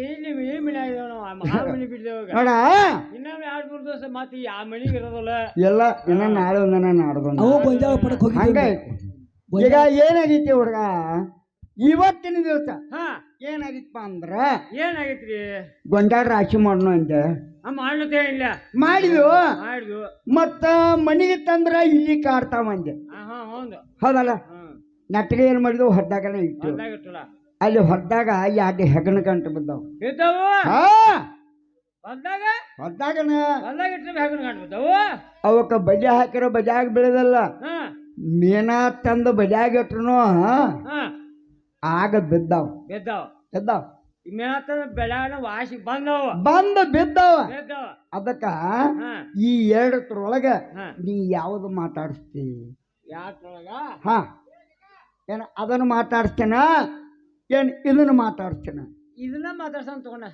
ಇಲ್ಲಿ ಈ ಮನೆ ಇದಾವ ಆ ಮನೆ ಬಿಡ್ದೇವಾಗ ನೋಡ ಇನ್ನೊಂದು ಎರಡು ಮೂರು ದಿವಸ ಮತ್ತೆ ಈ ಆ ಮನೆಗೆ ಇರೋದಲ್ಲ. ಎಲ್ಲ ಇನ್ನ ನಾಳೆ ಒಂದನ ನಾಡ್ದೊಂದ. ಅವು ಗೊಂಜಾಳ ಪಡಕ್ ಹಂಗ. ಹೋಗಿದ್ವಿ ಈಗ ಏನಾಗೈತಿ ಹುಡುಗ? ಇವತ್ತಿನ ದಿವಸ ಹಾ. ಏನಾಗಿತ್ತಪ್ಪ ಅಂದ್ರ? ಏನಾಗೈತ್ರಿ? ಗೊಂಜಾಳ ರಾಶಿ ಮಾಡೋಣ ಅಂತೆ ಆ ಮಾಡ್ಲತ್ತೇ ಇಲ್ಲ. ಮಾಡಿದ್ವು. ಮಾಡಿದ್ವು. ಮತ್ತ ಮನಿಗೆ ತಂದ್ರ ಇಲ್ಲಿ ಕಾಡ್ತಾವ ಅಂದೆ. ಹಾ ಹಾ ಹೌದು. ಹೌದಲ್ಲ? ಹ್ಮ್. ನೆಟ್ಟಿಗೆ ಏನ್ ಮಾಡಿದ್ವು? ಹೊದ್ದಾಗನೇ ಇಟ್ಟು. ಅಲ್ಲಿ ಹೊದ್ದಾಗ ಯಾಕೆ ಹೆಗಣ ಗಂಟು ಬಿದ್ದಾವ. ಹೊದ್ದಾಗನ ಅವಕ್ಕ ಬಜೆ ಹಾಕಿರೋ ಬಜಾಗ ಬೆಳೆದಲ್ಲ. ಮೀನಾ ತಂದು ಬಜಾಗ ಇಟ್ರು ಹಾ? ಆಗ ಬಿದ್ದಾವ. ಬಿದ್ದಾವ. ಬಿದ್ದಾವ. ವಾಸಿ ಬಂದವ. ಬಂದ ಬಿದ್ದವ. ಅದಕ್ಕ ಈ ಎರಡರೊಳಗ ನೀ ಯಾವ್ದು ಮಾತಾಡಿಸ್ತಿ? ಯಾವ ಹಾ. ಏನ ಅದನ್ನು ಮಾತಾಡಿಸ್ತೇನ? ಏನ್ ಇದನ್ನ ಮಾತಾಡ್ತೇನೆ? ಇದನ್ನ ಮಾತಾಡ್ಸಂತ ತಗೊಂಡ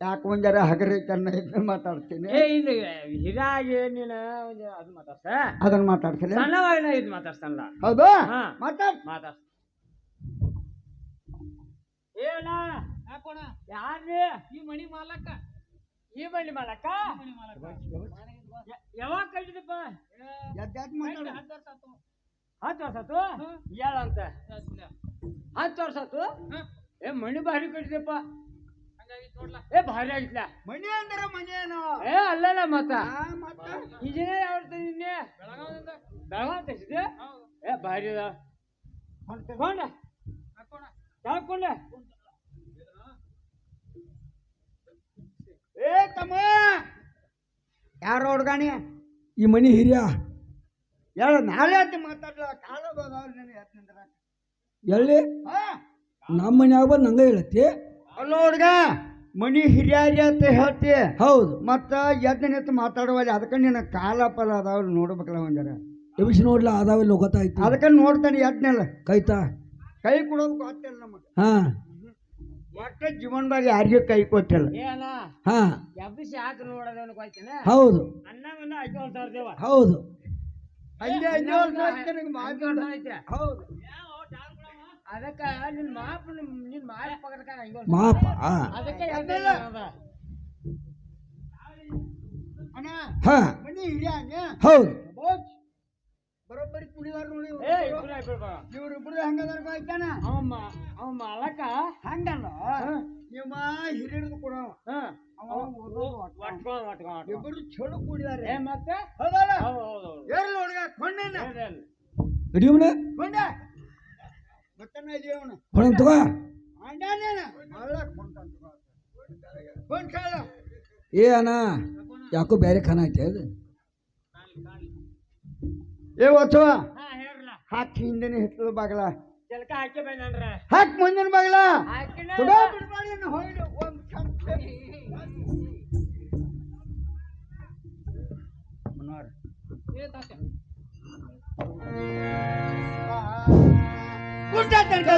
ಯಾಕೆ ಒಂದರ ಹಗರಿ ಕನ್ನ ಇದನ್ನ ಮಾತಾಡ್ತೀನಿ? ಏ ಇದು ಹಿರಾಗಿ ನೀನು ಒಂದು ಅದು ಮಾತಾಡ್ಸ. ಅದನ್ನ ಮಾತಾಡ್ತೀನಿ ಸಣ್ಣವಾಗಿ ನಾ ಇದು ಮಾತಾಡ್ಸಲ್ಲ. ಹೌದು? ಹಾ ಮಾತಾಡ್. ಮಾತಾಡ್ಸ. ಏನ ಯಾರ್ರಿ? ಈ ಮಣಿ ಮಾಲಕ. ಈ ಮಣಿ ಮಾಲಕ? ಯ- ಯಾವಾಗ ಕಟ್ಟಿದಪ್ಪ ಎದ್ದಾಕ್ ಮಾತಾಡು. ಹತ್ತು ವರ್ಷ ಆತು ಹೇಳಂತ ಹತ್ತು ತೋರ್ಸತ್ತು ಏ ಮಣಿ ಭಾರಿ ಕಟ್ಟಿದೆಪ್ಪ. ಏ ಭಾರಿ ಆಗಿತ್ಲ ಮಣಿ ಅಂದ್ರ ಮನೇನು ಏ ಅಲ್ಲಲ್ಲ ಮತ್ತ? ಈಜಿನ ಯಾವ ನಿನ್ನೆ? ಬೆಳಗಾವ್ ತೆಗ್ಸಿದೆ ಏ ಭಾರಿ ಅದ. ತಗೊಂಡ. ತಗೊಂಡ. ಏ ತಮ್ಮ. ಯಾರು ಹುಡ್ಗಾಣಿ? ಈ ಮನಿ ಹಿರಿಯ. ಯಾರು ನಾಳೆ ಅಂತ ಮಾತಾಡ್ಲ? ಕಾಲ ಬಂದವ್ರು ನನಗೆ ನಿಂದ್ರಾಕ. ಎಲ್ಲಿ? ನಮ್ಮ ಮನ್ಯಾಗ ಬಂದು ನಂಗೆ ಹೇಳತ್ತಿ? ಅಲ್ಲ ಹುಡ್ಗ ಮನಿ ಹಿರಿಯಾರಿ ಅಂತ ಹೇಳ್ತಿ. ಹೌದು. ಮತ್ತ ಎದ್ದು ನಿಂತು ಮಾತಾಡುವಲ್ಲಿ ಅದಕ್ಕೆ ನಿನ್ನ ಕಾಲ ಪಲ ಅದಾವ ನೋಡ್ಬೇಕಲ್ಲ ಒಂದರ. ಎಬಿಸಿ ನೋಡ್ಲ ಅದಾವೆಲ್ಲ ಗೊತ್ತಾಯ್ತು. ಅದಕ್ಕೆ ನೋಡ್ತಾನೆ ಎದ್ನೆಲ್ಲ. ಕೈತಾ? ಕೈ ಕೊಡೋದು ಗೊತ್ತಿಲ್ಲ ನಮಗೆ. ಹಾ. ಒಟ್ಟ ಜೀವನದಾಗ ಯಾರಿಗೂ ಕೈ ಕೊಟ್ಟಿಲ್ಲ. ಏನ? ಹಾ. ಎಬ್ಬಿಸಿ ಹಾಕಿ ನೋಡೋದನ್ನು ಕೊಯ್ತೇನೆ ಹೌದು. ಅಣ್ಣವನ್ನ ಐದು ಹೌದು. ಹಂಗೆ ಐದು ಹೌದು. ಅದಕ್ಕ ನಿನ್ನ ಮಾಪ ನಿನ್ನ ಮಾಯ ಪಕ್ಕದಕ್ಕ ಹಂಗೆ ಮಾಪ? ಆ. ಅದಕ್ಕೆ. ಅಣ್ಣ ಹಾ. ಮನಿ ಹಿರಿಯಾನೆ ಹೌದು. ಬರೋಬ್ಬರಿ ಕುಡಿದಾರ ನೋಡಿ ಏ ಇಬ್ರು ಇಬ್ರು ಹೆಂಗದಾರ ಆಯ್ತಾನ ಅವ ಮ- ಅವ ಮಾಲಕ ಹಂಗಲ್ಲ. ನಿಮ್ಮ ಹಿರಿಯರದು ಕೂಡ ಇಬ್ಬರು ಚಲೋ ಕುಡಿದಾರೆ. ಏ ಮತ್ತೆ? ಹೌದಲ್ಲ? ಹೌದು ಹೌದು ಹುಡುಗ ಕೊಂಡೇನ. ಹಿಡಿಯುವನ ಕೊಂಡ. ಹೊಣಂ ತಗೋ. ಏ ಅಣ್ಣ ಯಾಕೋ ಬೇರೆ ಖಾನ ಐತೆ ಅದು ಏ ಹೇಳ್ರಲ್ಲ. ಹಾಕಿ ಹಿಂದೆನೆ ಹಿತ್ತದ ಬಾಗಲ. ಹಾಕ್ ಮುಂದಿನ ಬಾಗಲ.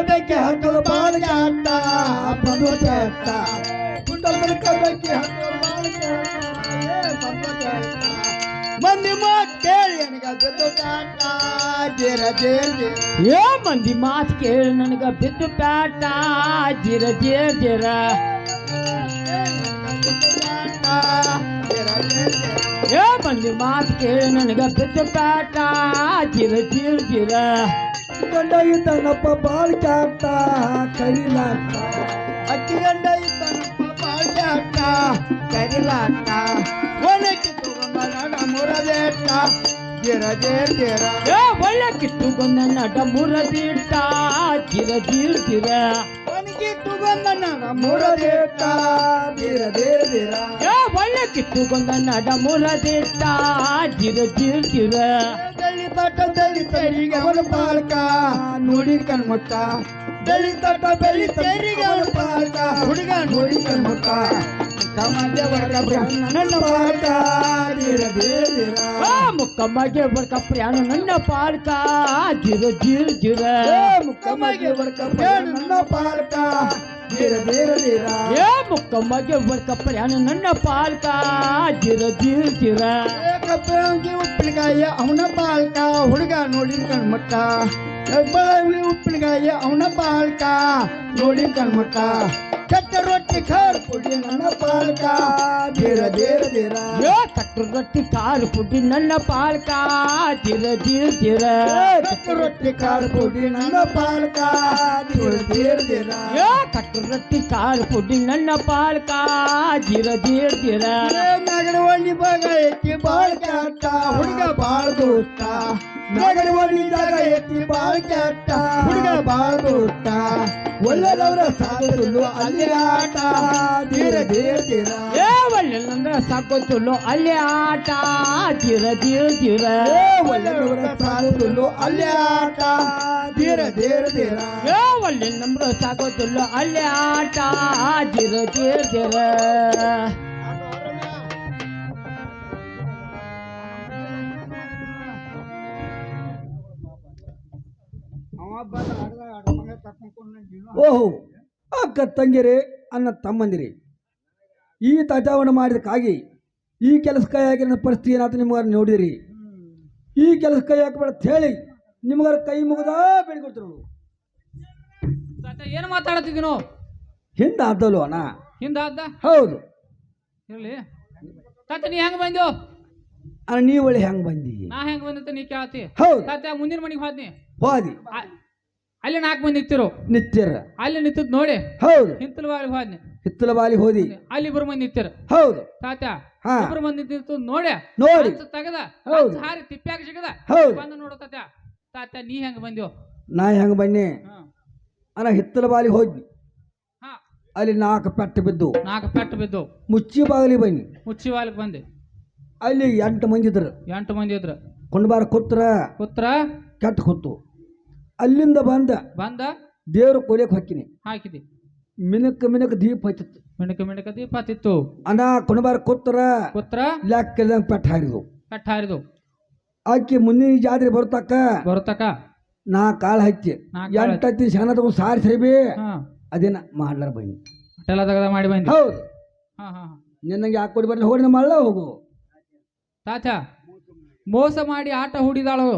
ತಡ್ಕೋಬೇಕೆ ಹತ್ತಲು ಬಾಳಿಗೆ ಅಟ್ಟ, ಏ ಬಂದೋತೆ ಅಟ್ಟ. ಮಂದಿ ಮಾತ್ ಕೇಳಿ ನನಗ ಬಿದ್ದು ಕಾಟ, ಜೀರ ಜೀರ್ ಜೀರ್. ಏ ಮಂದಿ ಮಾತು ಕೇಳಿ ನನಗ ಬಿದ್ದು ಪ್ಯಾಟ ಜಿರ ಜಿರ ಜಿರ ಏ ಮಂದಿ ಮಾತು ಕೇಳಿ ನನಗ ಬಿದ್ದು ಪ್ಯಾಟ ಜಿರ ಜಿರ ಜಿರ ಗಂಡ ಇದ್ದಾನಪ್ಪ ಬಾಳ್ ಚಾಟ ಕರಿಲಾಟ ಅಕ್ಕಿ ಗಂಡ ಇದ್ದನಪ್ಪ ಬಾಳ್ಯಾಟ ಕರಿಲಾಟ ಒಣಗಿ ತಗೊಂಡ ಮುರದೇಟ ಜಿರ ಜೇರ್ ಜೇರ. ಒಳ್ಳೆ ಕಿತ್ತು ಬಂದ ನಟ ಮುರದಿಟ್ಟ ಜಿರ ಜಿರ ಜಿರ ಬಂದ ನಟ ಮುರದಿಟ್ಟ ಜಿರ ಜೇರ್ ಜೇರ ಒಳ್ಳೆ ಕಿತ್ತು ಬಂದ ನಟ ಮುರದಿಟ್ಟ ಜಿರ ಜಿರ ಜಿರ ದಳಿ ತಟ ದಳಿ ತರಿಗೆ ಅವನ ಪಾಲ್ಕ ನೋಡಿ ಕಣ್ಮುಟ್ಟ. ಹುಡುಗ ನನ್ನ ಧೀರ ಧೀರ ಮುಕ್ಕಮ್ಮಗೆ ಬರ್ಕ ಪ್ರಯಾಣ ನನ್ನ ಪಾಲ್ಕ ಜಿರ ಜಿರ ಜಿರ ಏ ಮುಕ್ಕಮ್ಮಗೆ ಬರ್ಕ ಬ್ರಹ್ಮ ನನ್ನ ಪಾಲ್ಕ ಧೀರ ಧೀರ ಧೀರ. ಏ ಮುಕ್ಕಮ್ಮಗೆ ಬರ್ಕ ಪ್ರಯಾಣ ನನ್ನ ಪಾಲ್ಕ ಜಿರ ಜಿರ ಜಿರ ಉಪ್ಪಿನಕಾಯಿ ಅವನ ಪಾಲ್ಕ ಹುಡುಗ ನೋಡಿ ಕಣ್ಮುಟ್ಟ ಬಾವಿ ಉಪ್ಪಿನಗಾಯ ಅವನ ಪಾಲ್ಕ. ನೋಡಿ ಕಣ್ಮಕ್ಕ ಕೆಟ್ಟ ರೊಟ್ಟಿ ಕಾರ್ ಪುಡಿ ನನ್ನ ಪಾಲ್ಕ. ಧೀರ ಧೀರ ಧೀರ. ಕಟ್ಟ ರೊಟ್ಟಿ ಕಾಲು ಪುಡಿ ನನ್ನ ಪಾಲ್ಕ. ಧೀರ ಧೀರ ಧೀರ. ಕಟ್ಟ ರೊಟ್ಟಿ ಕಾಲು ಪುಡಿ ನನ್ನ ಪಾಲ್ಕ. ಧೀರ ಧೀರ ಧೀರ. ರೊಟ್ಟಿ ಕಾರು ಪುಡಿ ನನ್ನ ಪಾಲ್ಕ ಜಿರ ಜಿರ ಜಿರ. ನಗಡವಳ್ಳಿ ಭಾಗ ಎತ್ತಿ ಬಾಳ್ ಕ್ಯಾಟ ಹುಡುಗ ಬಾಳ್ ದೋಸ್ತ ನಗಡವಳ್ಳಿ ಜಾಗ ಎತ್ತಿ ಬಾಳ್ ಕ್ಯಾಟ ಹುಡುಗ ಬಾಳ್ ದೋಸ್ತ ಒಳ್ಳೆದವರ ಸಾಗುದಿಲ್ಲ ಅಲ್ಲಿ ಆಟ. ಧೀರ ಧೀರ ಧೀರ ಏ ಒಳ್ಳೆದಂದ್ರ ಸಾಕೋತುಲು ಅಲ್ಲಿ ಆಟ. ಜೀರ ಜಿರ ಜಿರ. ಏ ಒಳ್ಳೆದವರ ಸಾಗುದಿಲ್ಲ ಅಲ್ಲಿ ಆಟ. ಧೀರ ಧೀರ ಧೀರ ಏ ಒಳ್ಳೆ ನಂಬ್ರ ಸಾಕೋತುಲು ಅಲ್ಲಿ ಆಟ ಜಿರ ಓಹೋ, ಅಕ್ಕ ತಂಗಿರಿ, ಅನ್ನ ತಮ್ಮಂದಿರಿ. ಈ ತಜಾವಣೆ ಮಾಡಿದಕ್ಕಾಗಿ ಈ ಕೆಲಸ ಕೈ ಹಾಕಿರೋ ಪರಿಸ್ಥಿತಿ ಏನಾಯ್ತು ನಿಮ್ಗಾರ ನೋಡಿರಿ ಈ ಕೆಲಸ ಕೈ ಹಾಕಬೇಡ ಹೇಳಿ ನಿಮ್ಗಾರ ಕೈ ಮುಗಿದ ತಾತ, ಏನು ಮಾತಾಡತ್ತಿದ್ದೀನೋ? ಹಿಂದೆ ಆದಲ್ವ ಅಣ್ಣ. ಹಿಂದ ಅದ್ದ ಹೌದು. ಇರಲಿ. ತಾತ ನೀ ಹೆಂಗ್ ಬಂದೆವು ಅಣ್ಣ ನೀ ಒಳ್ಳೆ ಹೆಂಗ್ ಬಂದಿ? ನಾ ಹೆಂಗ್ ಬಂದಿತ್ತು ನೀ ಕೇಳತಿ. ಹೌದು. ತಾತ ಮುಂದಿನ ಮನೆಗೆ ಹೋದ್ನಿ. ಹೋದಿ ಅಲ್ಲಿ ನಾಲ್ಕು ಮಂದಿ ನಿಂತಿರು ನಿತ್ತಿರ? ಅಲ್ಲಿ ನಿಂತದ್ ನೋಡಿ. ಹೌದು. ಹಿತ್ತಲ ಬಾಲಿಗೆ ಹೋದ್ನಿ. ಹಿತ್ತಲ ಬಾಲಿ ಹೋದಿ? ಅಲ್ಲಿ ಇಬ್ರು ಮಂದಿ ನಿತ್ತಿರ ಹೌದು. ತಾತ ಇಬ್ರು ಮಂದಿ ನಿಂತು ನೋಡಿ. ನೋಡಿ. ತಗದ ಹೌದು. ಹಾರಿ ತಿಪ್ಪ್ಯಾಗ ಸಿಗದ. ಹೌದು. ಬಂದು ನೋಡು ತಾತ. ತಾತ ನೀ ಹೆಂಗ್ ಬಂದ್ಯೋ? ನಾ ಹೆಂಗೆ ಬನ್ನಿ ಅಣ್ಣ ಹಿತ್ತಲ ಬಾಲಿ ಹೋದ್ನಿ. ಅಲ್ಲಿ ನಾಲ್ಕು ಪೆಟ್ಟು ಬಿದ್ದು. ನಾಲ್ಕು ಪೆಟ್ಟು ಬಿದ್ದು. ಮುಚ್ಚಿ ಬಾಗಿಲಿ ಬನ್ನಿ. ಮುಚ್ಚಿ ಬಾಗಲಿ ಬಂದೆ. ಅಲ್ಲಿ ಎಂಟು ಮಂದಿ ಇದ್ರು. ಎಂಟು ಮಂದಿ ಇದ್ರು. ಕುಂಡಬಾರ ಕೂತ್ರ ಕುತ್ರ? ಕೆಟ್ಟ ಕೂತು. ಅಲ್ಲಿಂದ ಬಂದ ಬಂದ? ದೇವ್ರ ಕೊಲೆಗೆ ಹಾಕಿನಿ. ಹಾಕಿದಿ. ಮಿನಕ್ ಮಿನಕ್ ದೀಪ ಹತ್ತಿತ್ತು ಮಿಣಕ ಮಿಣಕ ದೀಪ ಹತ್ತಿತ್ತು ಅಣ್ಣ ಕುಣಬಾರ ಕುತ್ರ ಕುತ್ರ? ಲೆಕ್ಕ ಪೆಟ್ಟು ಹಾರಿದು. ಪೆಟ್ಟು ಹಾರಿದು. ಆಕಿ ಮುಂದಿನ ಜಾತ್ರೆ ಬರ್ತಕ್ಕ ಬರ್ತಕ್ಕ ನಾ ಕಾಳು ಹಚ್ಚಿ. ಎಂಟು. ಎಂಟತ್ತಿ ಶನ ತಗೊಂಡು ಸಾರಿ ಸರಿಬಿ ಹಾ. ಅದೇನ ಮಾಡ್ಲಾರ ಬನ್ನಿ. ತಗದ ಮಾಡಿ ಬಂದಿ ಹೌದು. ಹಾ ಹಾ ನಿನ್ನಂಗೆ ಯಾಕೆ ಕೊಡಿ ಬರ್ಲಿ? ಹೋಗಿ ಮಳ್ಳ ಹೋಗು. ತಾತ ಮೋಸ ಮಾಡಿ ಆಟ ಹೂಡಿದಾಳು?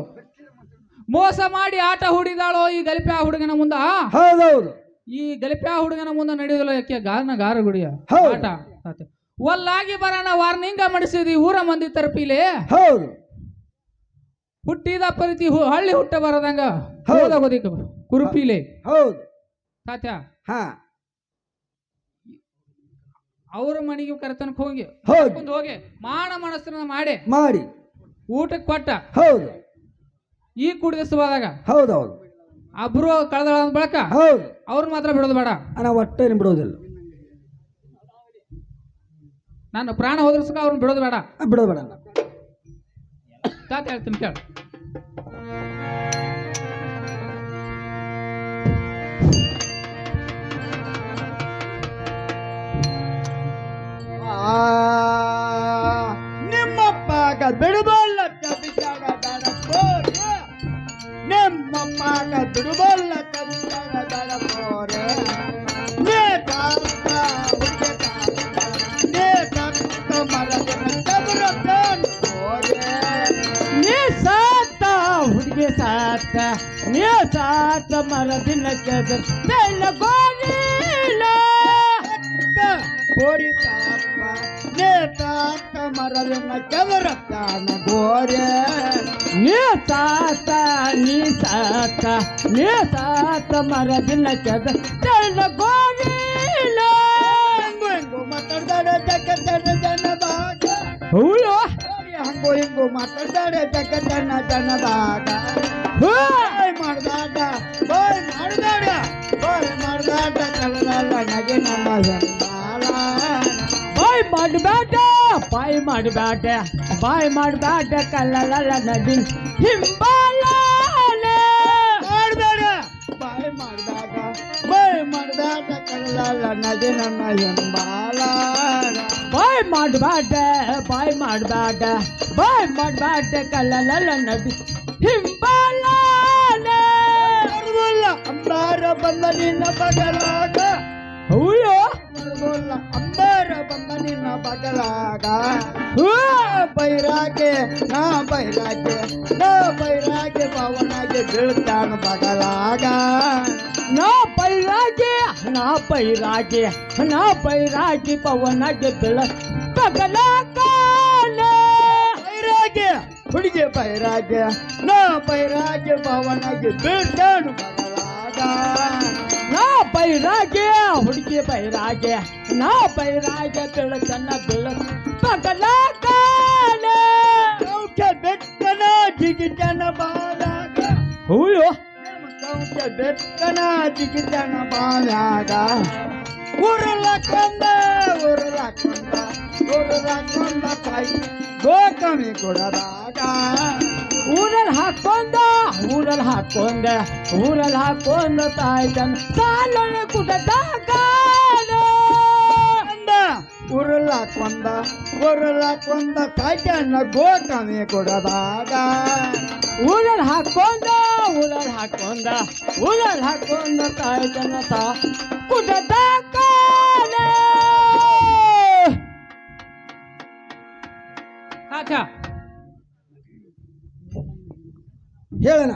ಮೋಸ ಮಾಡಿ ಆಟ ಹೂಡಿದಾಳೋ ಈ ಗಲಿಪ್ಯಾ ಹುಡುಗನ ಮುಂದ? ಹೌದೌದು. ಈ ಗಲಿಪ್ಯಾ ಹುಡುಗನ ಮುಂದ ನಡೆಯೋದಿಲ್ಲ ಯಾಕೆ? ಗಾರನ ಗಾರ ಗುಡಿಯ? ಹೌದು. ಆಟ ತಾತ. ಒಲ್ಲಾಗಿ ಬರೋಣ ವಾರ್ನಿಂಗ ಮಾಡಿಸಿದಿ ಊರ ಮಂದಿ ತರಪಿಲೆ? ಹೌದು. ಹುಟ್ಟಿದ ಪರಿತಿ ಹು- ಹಳ್ಳಿ ಹುಟ್ಟ ಬರದಂಗ? ಹೌದು. ಹೋದ ಕುರುಪಿಲೆ? ಹೌದು. ತಾತ ಹಾ. ಅವ್ರ ಮನೆಗೆ ಕರೆತನಕ್ಕೆ ಹೋಗಿ. ಹೋಗಿ. ಕರ್ಕೊಂಡ್ ಹೋಗಿ. ಮಾನ ಮನಸ್ಸನ್ನ ಮಾಡಿ. ಮಾಡಿ. ಊಟಕ್ಕೆ ಕೊಟ್ಟ. ಹೌದು. ಈ ಕುಡಿದಿಸವಾದಾಗ ಹೌದೌದು. ಅಬ್ರು ಕಳೆದಳ ಅಂದ ಬಳಕ ಹೌದು. ಅವ್ರ ಮಾತ್ರ ಬಿಡೋದು ಬೇಡ. ನಾವು ಒಟ್ಟೆ ಬಿಡೋದಿಲ್ಲ. ನಾನು ಪ್ರಾಣ ಹೋದ್ರಸ್ಕ ಅವ್ರನ್ನ ಬಿಡೋದು ಬೇಡ. ಬಿಡೋದು ಬೇಡ. ತಾತ ಹೇಳ್ತೀನಿ ಕೇಳ. ನಿಮ್ಮಪ್ಪಾಗ ಬಿಡುಬಲ್ಲ ಕವಿಜಾಗ ದಡಪೋರೆ ನಿಮ್ಮಪ್ಪಾಗ ಬಿಡುಬಲ್ಲ ಕವಿಜಾಗ ದಡಪೋರೆ ನೇ ಕಾಂತ ನೇ ಕಾಂತ ಚದುರ ಕಾಣ್ಬೋರೆ. ನೀ ಸಾತ ಹುಡುಗಿ ಸಾತ, ನೀ ಸಾತ ಮರದಿನ ಕೆದ ಬೆಲ್ಲ ಕೋರಿ ತಾಪ ನೇ ತಾತ ಮರದಿನ ಚದುರ ಕಾಣ ಗೋರೆ ನೀ ಸಾತ ನೀ ಸಾತ ನೀ ಸಾತ ಮರದಿನ ಕೆದ ಬೆಲ್ಲ ಗೋರಿಲ್ಲ ಹಂಗು ಹಿಂಗು ಮಾತಾಡ್ದಾಡೆ ಜಗತ್ತನ ಜನದಾಗ ಹೌದು ನೋಡಿ ಹಂಗು ಹಿಂಗು ಮಾತಾಡ್ದಾಡೆ ಜಗತ್ತನ ಜನದಾಗ ಹೋ. ಬಾಯ್ ಮಾಡ್ದಾಡ ಬಾಯ್ ಮಾಡ್ದಾಡ ಬಾಯ್ ಮಾಡ್ದಾಡ ಕಲ್ಲಲ್ಲ ನಗೆ ನಮ್ಮ ಹೆಂಗಾಲ ಬಾಯ್ ಮಾಡಬೇಡ ಬಾಯ್ ಮಾಡಬೇಡ ಬಾಯ್ ಮಾಡಬೇಡ ಕಲ್ಲಲ್ಲ ನದಿ ಹಿಂಬಾಲ ಮಾಡಬೇಡ. ಬಾಯ್ ಮಾಡ್ದಾಗ ಬಾಯ್ ಕಲ್ಲಲ್ಲ ನದಿ ನಮ್ಮ ಹೆಂಬಾಲ ಬಾಯ್ ಮಾಡಬೇಡ ಬಾಯ್ ಮಾಡಬೇಡ ಬಾಯ್ ಮಾಡಬೇಡ ಕಲ್ಲಲ್ಲ ನದಿ ಹಿಂಬಾಲ ಅಂಬಾರ ಬಂದ ನಿನ್ನ ಬಗಲಾಗ ಬಂದ ನಿನ್ನ ಬಗಲಾಗ ಬೈರಾಗೆ ನಾ ಬೈರಾಗೆ ನಾ ಬೈರಾಗೆ ಪವನಾಗೆ ಬೀಳ್ತಾನ ಬಗಲಾಗ ನಾ ಪೈರಾಗೆ ನಾ ಪೈರಾಗೆ ನಾ ಪೈರಾಗಿ ಪವನಗೆ ಬೆಳ ಪಗಲ ಬೈರಾಗೆ ಹುಡುಗಿ ಬೈರಾಗೆ ನಾ ಬೈರಾಗೆ ಪವನಾಗೆ ಬೀಳ್ತಾನ ಬಗಲಾಗ ನಾ ಪೈರಾಗೆ ಹುಡುಗಿ ಪೈರಾಗೆ ನಾ ಪೈರಾಗೆ ಬೆಳಕನ್ನ ಬೆಳ ಪಗಲ ಕೌಟ ಬೆಟ್ಟನ ಜಿಗಿತನ ಬಾಲಾಗ ಹುಳು ಕೌಟ ಬೆಟ್ಟನ ಜಿಗಿತನ ಬಾಲಾಗ ಉರುಳ ಕೊಂದ ಉರುಳ ಕೊಂದ ಉರುಳ ಕೊಂದ ತಾಯಿ ಗೋಕಮಿ ಕೊಡದಾಗ ಊರಲ್ಲಿ ಹಾಕೊಂಡ ಊರಲ್ಲಿ ಹಾಕೊಂಡ ಊರಲ್ಲಿ ಹಾಕೊಂಡ ತಾಯಿ ಸಾಲೊಳೆ ಕುಟದಾಗ ಕೊಂದ ಉರುಳ ಕೊಂದ ಹಾಕೊಂಡ ತಾಯ್ತನ್ನ ಗೋಕಮಿ ಕೊಡದಾಗ. ಊರಲ್ಲಿ ಹಾಕೊಂಡ ಊರಲ್ಲಿ ಹಾಕೊಂಡ ಊರಲ್ಲಿ ಹಾಕೊಂಡ ತಾಯಿ ಜನ ತಾ ಕುಟದಾಗ ತಾತ ಹೇಳಣ.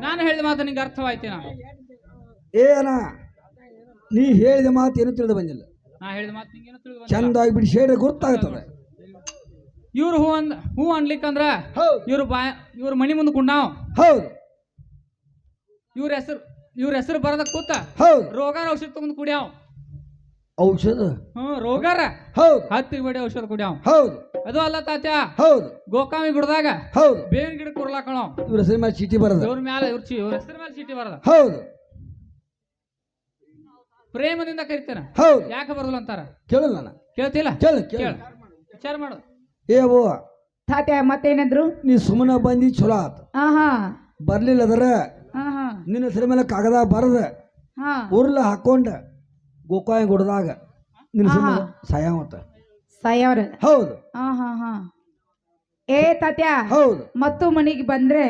ನಾನು ಹೇಳಿದ ಮಾತು ನಿಂಗೆ ಅರ್ಥವಾಯ್ತೇನ ಏನ. ನೀ ಹೇಳಿದ ಮಾತು ಏನು ತಿಳಿದು ಬಂದಿಲ್ಲ. ನಾ ಹೇಳಿದ ಮಾತು ತಿಳಿದು ಚಂದಾಗಿ ಬಿಡಿ ಶೇಡ ಗೊತ್ತಾಗ್ತದೆ ಇವ್ರು ಹೂ ಅಂದ್ ಹೂ ಅನ್ಲಿಕ್ಕಂದ್ರ ಇವ್ರು ಬಾ ಇವ್ರ ಮನಿ ಮುಂದೆ ಕುಂಡಾವ್. ಹೌದು. ಇವ್ರ ಹೆಸರು ಇವ್ರ ಹೆಸರು ಬರದ ಕೂತ ಹೌದು. ರೋಗಾರ ಔಷಧ ತಗೊಂಡ್ ಕುಡಿಯಾವ್. ಔಷಧ? ಹ್ಮ್ ರೋಗಾರ. ಹೌದು. ಹತ್ತಿ ಬಡಿ ಔಷಧ ಕುಡಿಯಾವ್. ಹೌದು. ಅದು ಅಲ್ಲ ತಾತ್ಯ. ಹೌದು. ಗೋಕಾಮಿ ಗುಡ್ದಾಗ ಹೌದು. ಬೇವಿನ ಗಿಡ ಕುರ್ಲಾಕಣ ಇವ್ರ ಹೆಸರು ಮೇಲೆ ಚೀಟಿ ಬರದ ಇವ್ರ ಮ್ಯಾಲ ಇವ್ರ ಚಿ ಇವ್ರ ಹೆಸರು ಮೇಲೆ ಚೀಟಿ ಬರದ ಹೌದು. ಪ್ರೇಮದಿಂದ ಕರಿತೇನೆ. ಹೌದು. ಯಾಕೆ ಬರಲ್ಲ ಅಂತಾರ? ಕೇಳಲ್ಲ ನಾನು. ಕೇಳ್ತಿಲ್ಲ? ಕೇಳು ಕೇಳ. ಕೇಳು. ವಿಚಾರ ಮಾಡು. ಏ ಓ ತಾತ್ಯ ಮತ್ತೇನಂದ್ರು? ನೀ ಸುಮ್ಮನೆ ಬಂದಿ ಚಲೋ ಆತು. ಆಹಾ ಹಾ. ಬರ್ಲಿಲ್ಲ ಅದರ ಹಾ ಹಾ. ನಿನ್ನ ಹೆಸರು ಮೇಲೆ ಕಾಗದ ಬರದ ಹಾ. ಉರ್ಲ ಹಾಕೊಂಡ ಗೋಕಾಯಿ ಗುಡ್ದಾಗ ನಿನ್ನ ಹೆಸರು ಮೇಲೆ ಸಾಯವ್ರ. ಹೌದು. ಹಾ ಹಾ ಹಾ. ಏ ತಾತ್ಯಾ. ಹೌದು. ಮತ್ತು ಮನೆಗೆ ಬಂದ್ರೆ?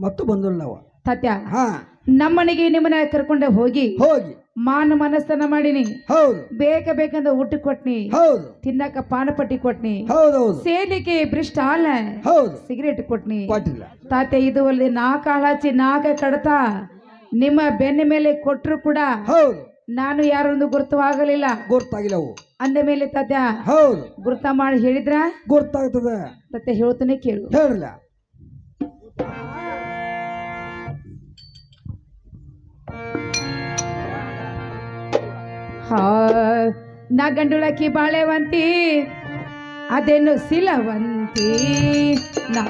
ಮತ್ತು ಬಂದಿಲ್ಲ ನಾವು. ತಾತ್ಯಾ. ಹಾ. ನಮ್ಮ ಮನೆಗೆ ನಿಮ್ಮನ್ನ ಕರ್ಕೊಂಡೆ ಹೋಗಿ. ಹೋಗಿ. ಮಾನ ಮನಸ್ಸನ್ನ ಮಾಡಿನಿ. ಹೌದು. ಬೇಕ ಬೇಕಂದ ಊಟ ಕೊಟ್ನಿ. ಹೌದು. ತಿನ್ನಕ ಪಾನಪಟ್ಟಿ ಕೊಟ್ನಿ. ಹೌದು ಹೌದು. ಸೇಲಿಗೆ ಬ್ರಿಸ್ಟ್ ಹಾಲ ಹೌದು. ಸಿಗರೇಟ್ ಕೊಟ್ನಿ. ಕೊಟ್ಟಿಲ್ಲ. ತಾತೆ ಇದು ಅಲ್ಲಿ ನಾಲ್ಕು ಹಚ್ಚಿ ನಾಕ ಕಡತ. ನಿಮ್ಮ ಬೆನ್ನ ಮೇಲೆ ಕೊಟ್ರು ಕೂಡ ಹೌದು. ನಾನು ಯಾರೊಂದು ಗುರುತವಾಗಲಿಲ್ಲ? ಗೊತ್ತಾಗಿಲ್ಲ ಅವು ಅಂದ ಮೇಲೆ ತದ್ಯ ಹೌದು. ಗುರುತ ಮಾಡಿ ಹೇಳಿದ್ರ? ಗುರ್ತಾಗ್ತದ. ಮತ್ತೆ ಹೇಳ್ತಾನೆ ಕೇಳು. ಹೇಳಿಲ್ಲ. ಹಾ ನಾ ಗಂಡುಳಕ್ಕಿ ಬಾಳೆವಂತಿ ಅದೇನು ಸಿಲವಂತಿ ನಾ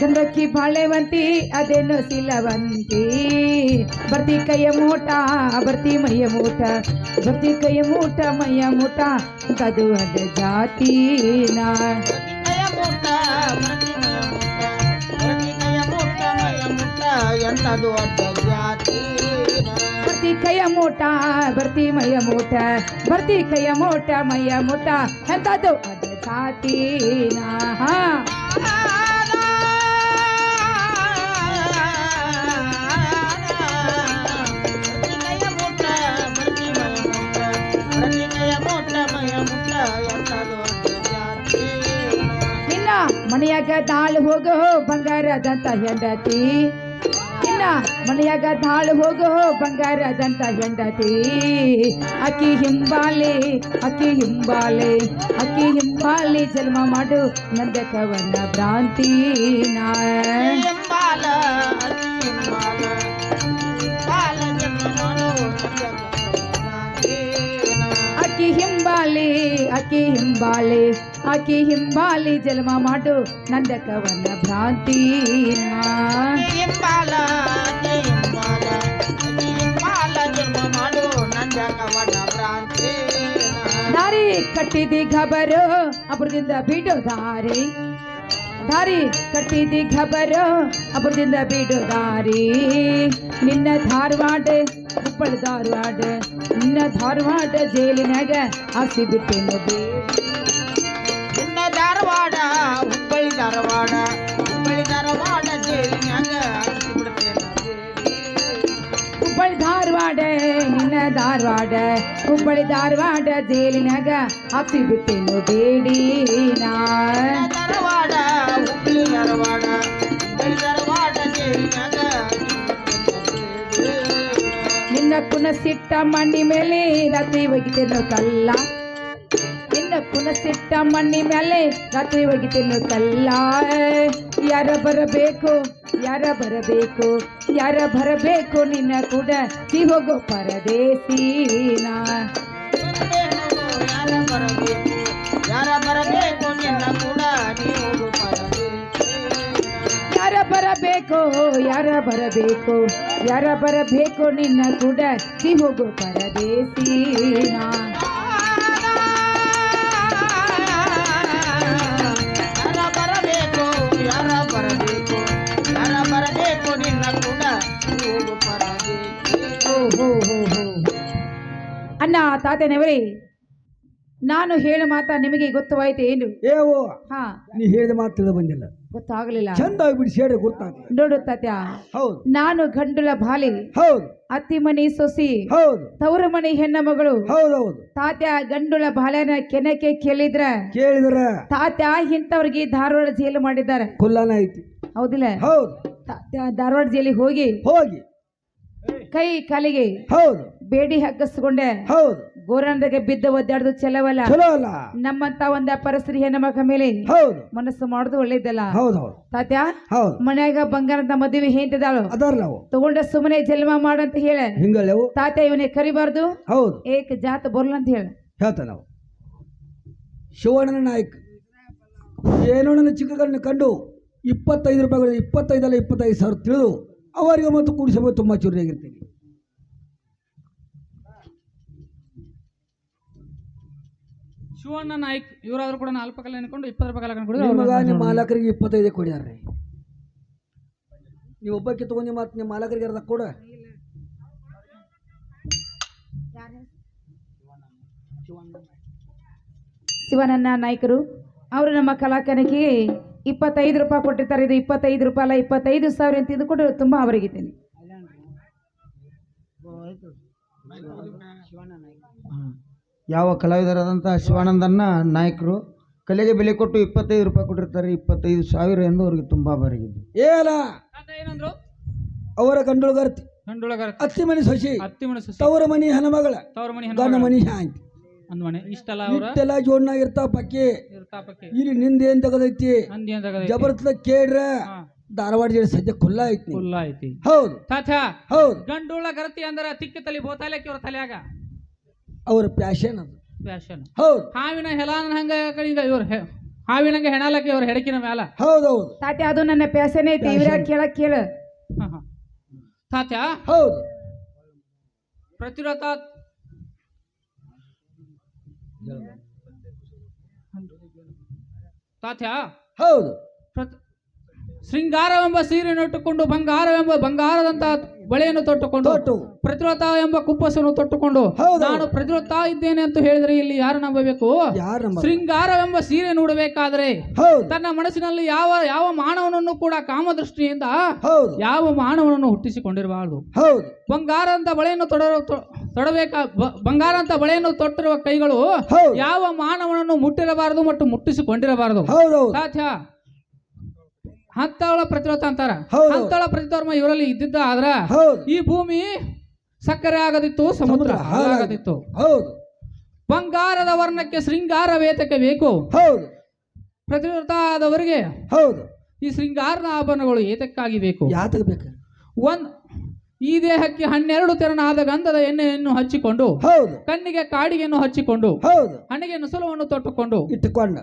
ಗಂಡಕ್ಕಿ ಬಾಳೆವಂತಿ ಅದೇನು ಸಿಲವಂತಿ ಬರ್ತಿ ಕೈಯ ಮೂಟ ಬರ್ತಿ ಮೈಯ ಮೂಟ ಬರ್ತಿ ಕೈಯ ಮೂಟ ಮೈಯ ಮೂಟ ಕದು ಅದ ಜಾತಿನ ಎಂತದು ಅಡ್ಡ ಜಾತಿ ಬರ್ತಿ ಕೈಯ ಮೂಟ ಬರ್ತಿ ಮೈಯ ಮೂಟ ಬರ್ತಿ ಕೈಯ ಮೂಟ ಮೈಯ ಮೂಟ ಎಂತದು ಅದ ಜಾತಿನ ಹಾ ಇನ್ನ ಮನೆಯಾಗ ದಾಳು ಹೋಗೋ ಬಂಗಾರದಂತ ಹೆಂಡತಿ ಇನ್ನ ಮನೆಯಾಗ ದಾಳು ಹೋಗೋ ಬಂಗಾರದಂತ ಹೆಂಡತಿ. ಅಕ್ಕಿ ಹಿಂಬಾಲಿ ಅಕ್ಕಿ ಹಿಂಬಾಲಿ ಅಕ್ಕಿ ಹಿಂಬಾಲಿ ಜನ್ಮ ಮಾಡು ನಂದಕವನ್ನ ಭ್ರಾಂತಿನ ಹಿಂಬಾಲಿ ಅಕ್ಕಿ ಹಿಂಬಾಲಿ ಅಕ್ಕಿ ಹಿಂಬಾಲಿ ಜನ್ಮ ಮಾಡು ನಂದಕವನ್ನ ಭ್ರಾಂತಿನ ದಾರಿ ಕಟ್ಟಿದಿ ಖಬರು ಅಪರದಿಂದ ಬಿಡು ದಾರಿ ದಾರಿ ಕಟ್ಟಿದಿ ಖಬರು ಅಪರದಿಂದ ಬಿಡು ದಾರಿ. ನಿನ್ನ ಧಾರವಾಡ ಹುಬ್ಬಳ ಧಾರವಾಡ ನಿನ್ನ ಧಾರವಾಡ ಜೈಲಿನಾಗ ಹಾಸಿ ಬಿಟ್ಟೆನು ಇನ್ನ ಧಾರವಾಡ ಹುಬ್ಬಳ್ಳಿ ಧಾರವಾಡ ಹುಬ್ಬಳ್ಳಿ ಧಾರವಾಡ ಜೈಲಿನ್ಯಾಗ ಹಾಕಿ ಬಿಡ್ತೇನೆ ಹುಬ್ಬಳ ಧಾರವಾಡ ನಿನ್ನ ಧಾರ ಧಾರವಾಡ ಹುಬ್ಬಳ್ಳಿ ಧಾರವಾಡ ಜೈಲಿನಾಗ ಹಾಕಿ ಬಿಟ್ಟೆನು ಬೇಡಿನ ಧಾರವಾಡ ಹುಬ್ಳಿ ಧಾರವಾಡ ಧಾರವಾಡ ನಿನ್ನ ಕುನ ಸಿಟ್ಟ ಮಣ್ಣಿ ಮೇಲೆ ರಾತ್ರಿ ಒಗಿತೇನು ಕಲ್ಲ ನಿನ್ನ ಕುನಸಿಟ್ಟ ಮಣ್ಣಿ ಮೇಲೆ ರಾತ್ರಿ ಒಗಿತೇನು ಕಲ್ಲ ಯಾರ ಬರಬೇಕು ಯಾರ ಬರಬೇಕು ಯಾರ ಬರಬೇಕು ನಿನ್ನ ಕೂಡ ಸಿ ಹೋಗೋ ಪರದೇಶೀನ ಯಾರ ಬರಬೇಕು ಯಾರ ಬರಬೇಕು ನಿನ್ನ ಕೂಡ ಯಾರ ಬರಬೇಕು? ಯಾರ ಬರಬೇಕು? ಯಾರ ಬರಬೇಕು? ನಿನ್ನ ಕೂಡ ಸಿ ಹೋಗೋ ನಾ. ಯಾರ ಬರಬೇಕು? ಯಾರ ಬರಬೇಕು? ಯಾರ ಬರಬೇಕು? ನಿನ್ನ ಕೂಡ. ಅಣ್ಣ ತಾತೇನವರಿ ನಾನು ಹೇಳ ಮಾತಾ ನಿಮಗೆ ಗೊತ್ತವಾಯ್ತು ಏನು ಹಾ. ನೀ ಹೇಳಿದ ಮಾತು ತಿಳಿದು ಬಂದಿಲ್ಲ. ಗೊತ್ತಾಗಲಿಲ್ಲ. ಚಂದ ಆಗ್ಬಿಟ್ಟು ಸೇರಿ ಗೊತ್ತಾಗ ನೋಡು ತಾತ್ಯ ಹೌದು. ನಾನು ಗಂಡುಲ ಬಾಲಿ ಹೌದು. ಅತ್ತಿ ಮನಿ ಸೊಸಿ ಹೌದು. ತವರ ಮನಿ ಹೆಣ್ಣ ಮಗಳು. ಹೌದೌದು ತಾತ್ಯ ಗಂಡುಳ ಬಾಲ್ಯನ ಕೆನಕೆ ಕೇಳಿದ್ರ ಕೇಳಿದ್ರ ತಾತ್ಯ ಇಂಥವ್ರಿಗೆ ಧಾರವಾಡ ಜೈಲು ಮಾಡಿದ್ದಾರೆ. ಕುಲ್ಲನ ಐತಿ. ಹೌದಿಲ್ಲ? ಹೌದು. ತಾತ್ಯ ಧಾರವಾಡ ಜೈಲಿಗೆ ಹೋಗಿ ಹೋಗಿ. ಕೈ ಕಾಲಿಗೆ ಹೌದು. ಬೇಡಿ ಹಗ್ಗಸ್ಕೊಂಡೆ. ಹೌದು. ಗೋರಂದಗೆ ಬಿದ್ದ ಒದ್ದಾಡ್ದು ಚಲವಲ್ಲ ಚಲೋ ಅಲ್ಲ ನಮ್ಮಂತ ಒಂದ ಪರಸ್ತ್ರೀ ಹೆಣ್ಣ ಮಗ ಮೇಲೆ ಹೌದು. ಮನಸ್ಸು ಮಾಡುದು ಒಳ್ಳೇದಲ್ಲ? ಹೌದು ಹೌದು. ತಾತ್ಯ ಹೌದು. ಮನ್ಯಾಗ ಬಂಗಾರದ ಮದುವೆ ಹೇಂತಿದಾಳು ಅದಾರ ನಾವು. ತಗೊಂಡ ಸುಮ್ಮನೆ ಜನ್ಮ ಮಾಡಂತ ಹೇಳ. ಹಿಂಗಳೆವು ತಾತ್ಯ ಇವನೇ ಕರಿಬಾರ್ದು? ಹೌದು. ಏಕ ಜಾತ ಬರ್ಲ ಅಂತ ಹೇಳ. ಹೇಳ್ತ ನಾವು. ಶಿವಣ್ಣನ ನಾಯಕ್ ಏನೋ ನನ್ನ ಚಿಕ್ಕಗಳನ್ನ ಕಂಡು ಇಪ್ಪತ್ತೈದು ರೂಪಾಯಿಗಳು ಇಪ್ಪತ್ತೈದಲ್ಲ ಇಪ್ಪತ್ತೈದು ಸಾವಿರ ತಿಳಿದು ಅವರಿಗೆ ಮತ್ತು ಕೂಡಿಸಬಹುದು ತುಂಬ ಚೂರಿಯಾಗಿರ್ತೀನಿ ಶಿವಣ್ಣ ನಾಯ್ಕ್ ಇವರಾದ್ರೂ ಕೂಡ ನಾಲ್ಕು ಕಾಲ ಅನ್ಕೊಂಡು ಇಪ್ಪತ್ತು ರೂಪಾಯಿ ನಿಮಗ ನಿಮ್ಮ ಮಾಲಕರಿಗೆ ಇಪ್ಪತ್ತೈದು ಕೊಡ್ಯಾರ್ರಿ ನೀವು ಒಬ್ಬಕ್ಕೆ ತಗೊಂಡು ಮತ್ತೆ ನಿಮ್ಮ ಮಾಲಕರಿಗೆ ಅರ್ಧ ಕೊಡ. ಶಿವನನ್ನ ನಾಯ್ಕರು ಅವರು ನಮ್ಮ ಕಲಾಕನಿಗೆ ಇಪ್ಪತ್ತೈದು ರೂಪಾಯಿ ಕೊಟ್ಟಿರ್ತಾರೆ. ಇದು ಇಪ್ಪತ್ತೈದು ರೂಪಾಯಿ ಅಲ್ಲ ಇಪ್ಪತ್ತೈದು ಸಾವಿರ ಅಂತ ಇದ್ಕೊಂಡು ತುಂಬಾ ಅವರಿಗಿದ್ದೀನಿ ಯಾವ ಕಲಾವಿದರಾದಂಥ ಶಿವಾನಂದನ್ನ ನಾಯಕರು ಕಲೆಗೆ ಬೆಲೆ ಕೊಟ್ಟು ಇಪ್ಪತ್ತೈದು ರೂಪಾಯಿ ಕೊಟ್ಟಿರ್ತಾರೆ ಇಪ್ಪತ್ತೈದು ಸಾವಿರ ಎಂದು ಅವ್ರಿಗೆ ತುಂಬಾ ಬರಗಿದೆ ಏಲ ಏನಂದ್ರು? ಅವರ ಗಂಡುಳಗರ್ತಿ ಗಂಡುಳಗರ ಅತ್ತಿ ಮನೆ ಸೊಸಿ. ಮನೆ ಸೊಸಿ. ತವರ ಮನಿ ಹನಮಗಳ. ತವ್ರ ಮನೆ ಗಂಡ ಮನಿ ಇಷ್ಟಲ್ಲ ಅವ್ರ? ಇಷ್ಟೆಲ್ಲ ಜೋಡ್ನಾಗಿರ್ತಾವ ಪಕ್ಕಿ ಇಲ್ಲಿ ನಿಂದ ಏನ್ ತಗದೈತಿ? ಜಬರ್ದಸ್ತ ಕೇಳ್ರ ಧಾರವಾಡ ಜಿಲ್ಲೆ ಸದ್ಯ ಖುಲ್ಲ ಐತಿ ಐತಿ ಹೌದು. ತಾತ ಹೌದು. ಗಂಡುಳ ಗರತಿ ಅಂದ್ರ ತಿಕ್ಕ ತಲೆ ಬೋತಾಲೆ ಅವ್ರ ತಲ್ಯಾಗ? ಅವರ ಪ್ಯಾಷನ್ ಅದು. ಫ್ಯಾಷನ್ ಹೌದು. ಹಾವಿನ ಹೆಲಾನ ಹಂಗ ಈಗ ಇವ್ರ ಹಾವಿನಂಗ ಹೆಣಲಕ್ಕೆ ಇವ್ರ ಹೆಡಕಿನ ಮ್ಯಾಲ. ಹೌದೌದು ತಾತೆ ಅದು ನನ್ನ ಪ್ಯಾಸನೆ ಐತಿ ಇವ್ರ ಕೇಳಕ್ ಕೇಳ ಹ, ಹ. ತಾತ್ಯ? ಹೌದು. ಪ್ರತಿರೋಧ ತಾತ್ಯ? ಹೌದು. ಶೃಂಗಾರವೆಂಬ ಶೃಂಗಾರವೆಂಬ ಸೀರೆಯನ್ನುಟ್ಟುಕೊಂಡು ಬಂಗಾರವೆಂಬ ಬಂಗಾರದಂತ ಬಳೆಯನ್ನು ತೊಟ್ಟುಕೊಂಡು ತೊಟ್ಟು. ಪ್ರತಿರೋಧ ಎಂಬ ಕುಪ್ಪಸನ್ನು ತೊಟ್ಟುಕೊಂಡು ನಾನು ಪ್ರತಿರೋಧ ಇದ್ದೇನೆ ಅಂತ ಹೇಳಿದ್ರೆ ಇಲ್ಲಿ ಯಾರು ನಂಬಬೇಕು? ಶೃಂಗಾರವೆಂಬ ಸೀರೆ ನೋಡಬೇಕಾದ್ರೆ ತನ್ನ ಮನಸ್ಸಿನಲ್ಲಿ ಯಾವ ಯಾವ ಮಾನವನನ್ನು ಕೂಡ ಕಾಮದೃಷ್ಟಿಯಿಂದ ಯಾವ ಮಾನವನನ್ನು ಹುಟ್ಟಿಸಿಕೊಂಡಿರಬಾರದು. ಬಂಗಾರ ಅಂತ ಬಳೆಯನ್ನು ತೊಡ ತೊಡಬೇಕಾ ಬಂಗಾರ ಅಂತ ಬಳೆಯನ್ನು ತೊಟ್ಟಿರುವ ಕೈಗಳು ಯಾವ ಮಾನವನನ್ನು ಮುಟ್ಟಿರಬಾರದು ಮತ್ತು ಮುಟ್ಟಿಸಿಕೊಂಡಿರಬಾರದು. ಸಾಧ್ಯ? ಹತ್ತವಳ ಪ್ರತಿರೋಧ ಅಂತಾರ. ಹಂತವಳ ಪ್ರತಿರೋಧ ಪ್ರತಿಧರ್ಮ ಇವರಲ್ಲಿ ಇದ್ದಿದ್ದ ಆದ್ರ ಈ ಭೂಮಿ ಸಕ್ಕರೆ ಆಗದಿತ್ತು ಸಮುದ್ರ ಆಗದಿತ್ತು ಹೌದು. ಬಂಗಾರದ ವರ್ಣಕ್ಕೆ ಶೃಂಗಾರ ವೇತಕ್ಕೆ ಬೇಕು. ಹೌದು. ಪ್ರತಿರೋಧ ಆದವರಿಗೆ ಹೌದು. ಈ ಶೃಂಗಾರದ ಆಭರಣಗಳು ಏತಕ್ಕಾಗಿ ಬೇಕು? ಬೇಕು? ಒಂದ್ ಈ ದೇಹಕ್ಕೆ ಹನ್ನೆರಡು ತೆರನಾದ ಗಂಧದ ಎಣ್ಣೆಯನ್ನು ಹಚ್ಚಿಕೊಂಡು ಹೌದು. ಕಣ್ಣಿಗೆ ಕಾಡಿಗೆಯನ್ನು ಹಚ್ಚಿಕೊಂಡು ಹೌದು. ಹಣೆಗೆ ನುಸುಲವನ್ನು ತೊಟ್ಟುಕೊಂಡು ಇಟ್ಟುಕೊಂಡ.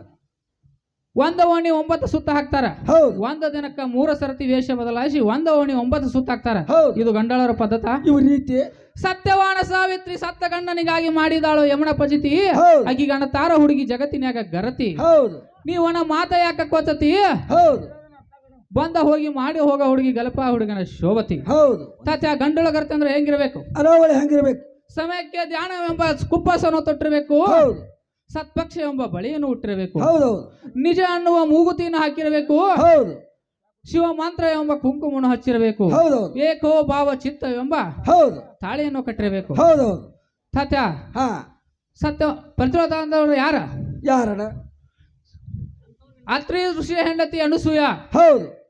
ಒಂದ ಓಣಿ ಒಂಬತ್ತು ಸುತ್ತ ಹಾಕ್ತಾರ. ಹೌದು. ಒಂದ ದಿನಕ್ಕ ಮೂರ ಸರತಿ ವೇಷ ಬದಲಾಯಿಸಿ ಒಂದ ಓಣಿ ಒಂಬತ್ತು ಸುತ್ತ ಹಾಕ್ತಾರ. ಹೌದು. ಇದು ಗಂಡಳರ ಪದ್ಧತ. ಇವ್ ರೀತಿ. ಸತ್ಯವಾನ ಸಾವಿತ್ರಿ ಸತ್ತ ಗಂಡನಿಗಾಗಿ ಮಾಡಿದಾಳು ಯಮಣ ಪಜಿತಿ. ಅಗಿ ಗಣ ಗಂಡ ತಾರ ಹುಡುಗಿ ಜಗತ್ತಿನ್ಯಾಗ ಗರತಿ. ಹೌದು. ನೀವನ ಮಾತ ಯಾಕ ಕೋತತಿ? ಹೌದು. ಬಂದ ಹೋಗಿ ಮಾಡಿ ಹೋಗ ಹುಡುಗಿ ಗಲಪ ಹುಡುಗನ ಶೋಭತಿ. ಹೌದು. ತಾತ್ಯ ಗಂಡಳ ಗರತಂದ್ರೆ ಹೆಂಗಿರ್ಬೇಕು? ಅರಾವಳಿ ಹೆಂಗಿರ್ಬೇಕು? ಸಮಯಕ್ಕೆ ಧ್ಯಾನವೆಂಬ ಕುಪ್ಪಸನ್ನು ತೊಟ್ಟಿರ್ಬೇಕು. ಸತ್ಪಕ್ಷ ಎಂಬ ಬಳೆಯನ್ನು ಹುಟ್ಟಿರಬೇಕು. ಹೌದು. ನಿಜ ಅನ್ನುವ ಮೂಗುತಿಯನ್ನು ಹಾಕಿರಬೇಕು. ಹೌದು. ಶಿವ ಮಂತ್ರ ಎಂಬ ಕುಂಕುಮವನ್ನು ಹಚ್ಚಿರಬೇಕು. ಹೌದು. ಏಕೋ ಭಾವ ಚಿತ್ತವೆಂಬ ಹೌದು. ತಾಳಿಯನ್ನು ಕಟ್ಟಿರಬೇಕು. ಹೌದು. ತಾತ್ಯ ಹಾ. ಸತ್ಯ ಪ್ರತಿರೋಧ ಅಂದವರು ಯಾರ? ಯಾರಣ ಅತ್ರಿ ಋಷಿಯ ಹೆಂಡತಿ ಅನುಸೂಯ. ಹೌದು.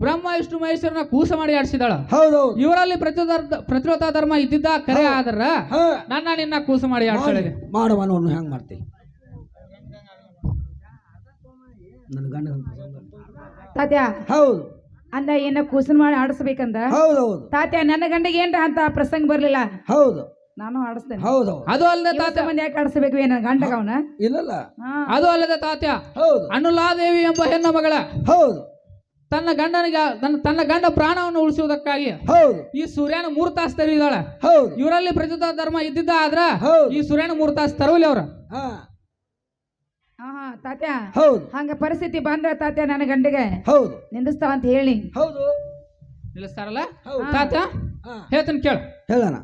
ಬ್ರಹ್ಮ ವಿಷ್ಣು ಮಹೇಶ್ವರನ ಕೂಸ ಮಾಡಿ ಆಡಿಸಿದಾಳ. ಹೌದು ಇವರಲ್ಲಿ ಪ್ರತಿರೋಧ ಪ್ರತಿರೋಧ ಧರ್ಮ ಇದ್ದಿದ್ದ ಕರೆ ಆದ್ರ ಹಾ. ನನ್ನ ನಿನ್ನ ಕೂಸ ಮಾಡಿ ಆಡ್ಸಾಳೆ ಮಾಡುವ ಹೆಂಗ್ ಮಾಡ್ತಿ? ನನ್ನ ಗಂಡ ತಾತ್ಯ ಹೌದು. ಅಂದ ಏನ ಕೂಸನ್ ಮಾಡಿ ಆಡಿಸ್ಬೇಕಂದ? ಹೌದು ತಾತ್ಯ ನನ್ನ ಗಂಡಗೆ ಏನ್ರ ಅಂತ ಪ್ರಸಂಗ ಬರ್ಲಿಲ್ಲ? ಹೌದು. ನಾನು ಆಡಿಸ್ತೇನೆ. ಹೌದು ಅದು ಅಲ್ಲದೆ ತಾತ್ಯ. ಯಾಕೆ ಆಡಿಸ್ಬೇಕು ಏನ ಗಂಡಗ ಅವನ? ಇಲ್ಲಲ್ಲ. ಅದು ಅಲ್ಲದೆ ತಾತ್ಯ. ಹೌದು. ಅನುಲಾದೇವಿ ಎಂಬ ಹೆಣ್ಣು ಮಗಳ. ಹೌದು. ತನ್ನ ಗಂಡನಿಗೆ ತನ್ನ ತನ್ನ ಗಂಡ ಪ್ರಾಣವನ್ನು ಉಳಿಸುವುದಕ್ಕಾಗಿ ಹೌದು. ಈ ಸೂರ್ಯನ ಮೂರು ತಾಸು ತೆರವಿದಾಳೆ ಹೌದು. ಇವರಲ್ಲಿ ಪ್ರಚುತ ಧರ್ಮ ಇದ್ದಿದ್ದ ಆದ್ರ ಹೌದು. ಈ ಸೂರ್ಯನ ಮೂರು ತಾಸು ತರವಲಿ ಅವ್ರ. ಹಾ. ಹಾ ಹಾ ತಾತ್ಯ. ಹೌದು. ಹಂಗ ಪರಿಸ್ಥಿತಿ ಬಂದ್ರ ತಾತ್ಯ ನನ್ನ ಗಂಡಿಗೆ. ಹೌದು. ನಿಂದಿಸ್ತಾವ ಅಂತ ಹೇಳಿ. ಹೌದು. ನಿಲ್ಲಿಸ್ತಾರಲ್ಲ? ಹೌದು. ತಾತ್ಯ ಹಾ. ಹೇಳ್ತೀನಿ ಕೇಳು. ಹೇಳಣ